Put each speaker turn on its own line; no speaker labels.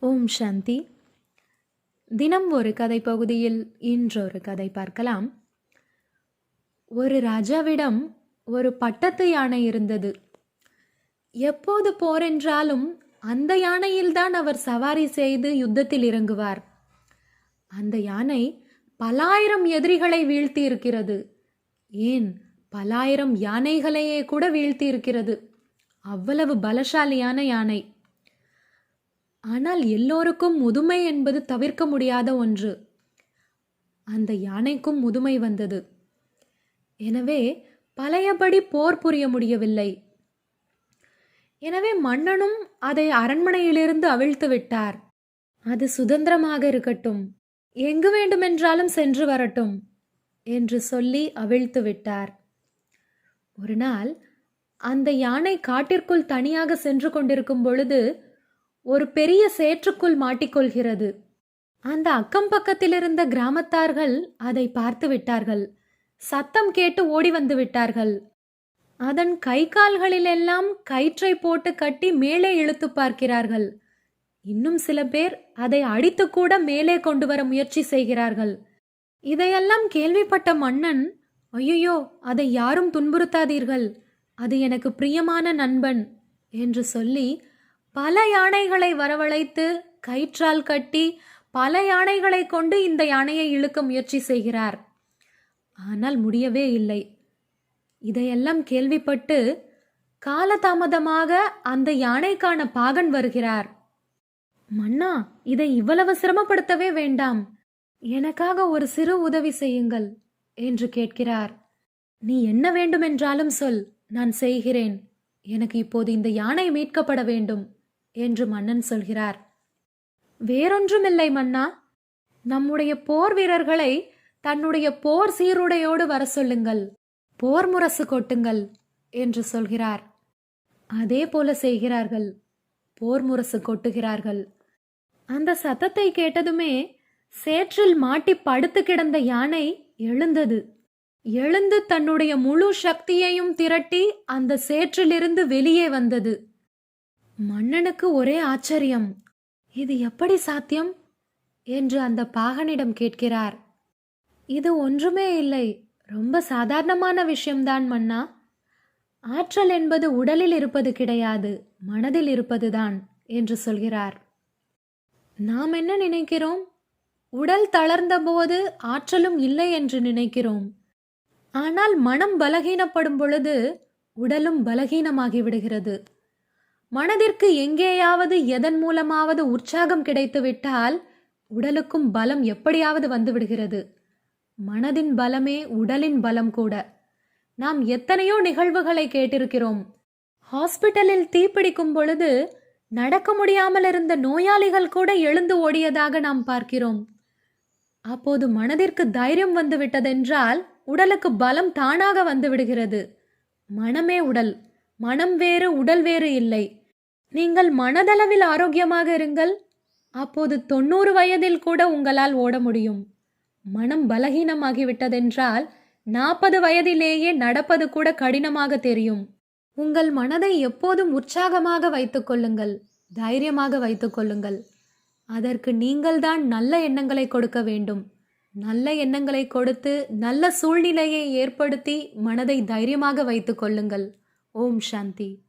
ஓம் சாந்தி. தினம் ஒரு கதை பகுதியில் இன்றொரு கதை பார்க்கலாம். ஒரு ராஜாவிடம் ஒரு பட்டத்து யானை இருந்தது. எப்போது போரென்றாலும் அந்த யானையில்தான் அவர் சவாரி செய்து யுத்தத்தில் இறங்குவார். அந்த யானை பலாயிரம் எதிரிகளை வீழ்த்தி இருக்கிறது ஏன் பலாயிரம் யானைகளையே கூட வீழ்த்தி இருக்கிறது அவ்வளவு பலசாலியான யானை. ஆனால் எல்லோருக்கும் முதுமை என்பது தவிர்க்க முடியாத ஒன்று. அந்த யானைக்கும் முதுமை வந்தது. எனவே பழையபடி போர் புரிய முடியவில்லை. எனவே மன்னனும் அதை அரண்மனையிலிருந்து அவிழ்த்து விட்டார். அது சுதந்திரமாக இருக்கட்டும். எங்கு வேண்டுமென்றாலும் சென்று வரட்டும் என்று சொல்லி அவிழ்த்து விட்டார். ஒரு நாள் அந்த யானை காட்டிற்குள் தனியாக சென்று கொண்டிருக்கும் பொழுது ஒரு பெரிய சேற்றுக்குள் மாட்டிக்கொள்கிறது. அந்த அக்கம் பக்கத்தில் இருந்த கிராமத்தார்கள் அதை பார்த்து விட்டார்கள். சத்தம் கேட்டு ஓடி வந்து விட்டார்கள். அதன் கை கால்களிலெல்லாம் கயிற்றை போட்டு கட்டி மேலே இழுத்து பார்க்கிறார்கள். இன்னும் சில பேர் அதை அடித்து கூட மேலே கொண்டு வர முயற்சி செய்கிறார்கள். இதையெல்லாம் கேள்விப்பட்ட மன்னன் ஐயோ அதை யாரும் துன்புறுத்தாதீர்கள். அது எனக்கு பிரியமான நண்பன் என்று சொல்லி பல யானைகளை வரவழைத்து கயிற்றால் கட்டி பல யானைகளை கொண்டு இந்த யானையை இழுக்க முயற்சி செய்கிறார். ஆனால் முடியவே இல்லை. இதையெல்லாம் கேள்விப்பட்டு காலதாமதமாக அந்த யானைக்கான பாகன் வருகிறார். மன்னா இதை இவ்வளவு சிரமப்படுத்தவே வேண்டாம். எனக்காக ஒரு சிறு உதவி செய்யுங்கள் என்று கேட்கிறார். நீ என்ன வேண்டுமென்றாலும் சொல் நான் செய்கிறேன். எனக்கு இப்போது இந்த யானை மீட்கப்பட வேண்டும். என்று மன்னன் சொல்கிறார். வேறொன்றுமில்லை மன்னா. நம்முடைய போர் வீரர்களை தன்னுடைய போர் சீருடையோடு வர சொல்லுங்கள். போர் முரசு கொட்டுங்கள் என்று சொல்கிறார். அதே போல செய்கிறார்கள். போர் முரசு கொட்டுகிறார்கள். அந்த சத்தத்தை கேட்டதுமே சேற்றில் மாட்டி படுத்து கிடந்த யானை எழுந்தது. எழுந்து தன்னுடைய முழு சக்தியையும் திரட்டி அந்த சேற்றிலிருந்து வெளியே வந்தது. மன்னனுக்கு ஒரே ஆச்சரியம். இது எப்படி சாத்தியம்? என்று அந்த பாகனிடம் கேட்கிறார். இது ஒன்றுமே இல்லை. ரொம்ப சாதாரணமான விஷயம்தான் மன்னா. ஆற்றல் என்பது உடலில் இருப்பது கிடையாது மனதில் இருப்பதுதான் என்று சொல்கிறார். நாம் என்ன நினைக்கிறோம்? உடல் தளர்ந்தபோது ஆற்றலும் இல்லை என்று நினைக்கிறோம். ஆனால் மனம் பலகீனப்படும் பொழுது உடலும் பலகீனமாகி விடுகிறது. மனதிற்கு எங்கேயாவது எதன் மூலமாவது உற்சாகம் கிடைத்துவிட்டால் உடலுக்கும் பலம் எப்படியாவது வந்து விடுகிறது மனதின் பலமே உடலின் பலம் கூட. நாம் எத்தனையோ நிகழ்வுகளை கேட்டிருக்கிறோம். ஹாஸ்பிட்டலில் தீப்பிடிக்கும் பொழுது நடக்க முடியாமல் இருந்த நோயாளிகள் கூட எழுந்து ஓடியதாக நாம் பார்க்கிறோம். அப்போது மனதிற்கு தைரியம் வந்துவிட்டதென்றால் உடலுக்கு பலம் தானாக வந்துவிடுகிறது. மனமே உடல். மனம் வேறு உடல் வேறு இல்லை. நீங்கள் மனதளவில் ஆரோக்கியமாக இருங்கள். அப்போது தொண்ணூறு வயதில் கூட உங்களால் ஓட முடியும். மனம் பலகீனமாகிவிட்டதென்றால் நாற்பது வயதிலேயே நடப்பது கூட கடினமாக தெரியும். உங்கள் மனதை எப்போதும் உற்சாகமாக வைத்துக்கொள்ளுங்கள் தைரியமாக வைத்துக்கொள்ளுங்கள் அதற்கு நீங்கள்தான் நல்ல எண்ணங்களை கொடுக்க வேண்டும். நல்ல எண்ணங்களை கொடுத்து நல்ல சூழ்நிலையை ஏற்படுத்தி மனதை தைரியமாக வைத்துக்கொள்ளுங்கள் ஓம் சாந்தி.